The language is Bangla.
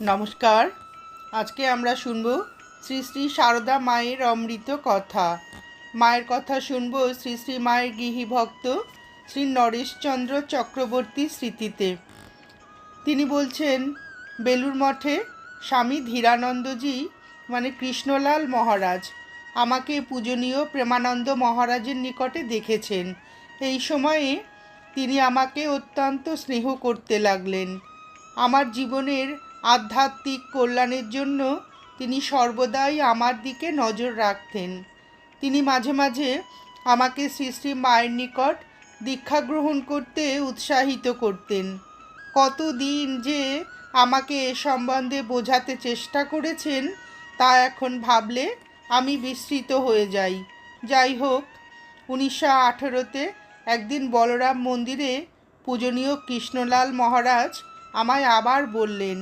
নমস্কার। আজকে আমরা শুনব শ্রী শ্রী সারদা মায়ের অমৃত কথা। মায়ের কথা শুনব শ্রী শ্রী মায়ের গৃহী ভক্ত শ্রী নরেশচন্দ্র চক্রবর্তী স্মৃতিতে। তিনি বলছেন বেলুর মঠে স্বামী ধীরানন্দজি মানে কৃষ্ণলাল মহারাজ, আমাকে পূজনীয় প্রেমানন্দ মহারাজের নিকটে দেখেছেন। এই সময়ে তিনি আমাকে অত্যন্ত স্নেহ করতে লাগলেন। আমার জীবনের আধ্যাত্মিক কল্যাণের জন্য তিনি সর্বদাই আমার দিকে নজর রাখতেন। তিনি মাঝে মাঝে আমাকে শ্রী শ্রী মায়ের নিকট দীক্ষা গ্রহণ করতে উৎসাহিত করতেন। কতদিন যে আমাকে এ সম্বন্ধে বোঝাতে চেষ্টা করেছেন, তা এখন ভাবলে আমি বিস্মৃত হয়ে যাই। যাই হোক, উনিশশো আঠেরোতে একদিন বলরাম মন্দিরে পূজনীয় কৃষ্ণলাল মহারাজ আমায় আবার বললেন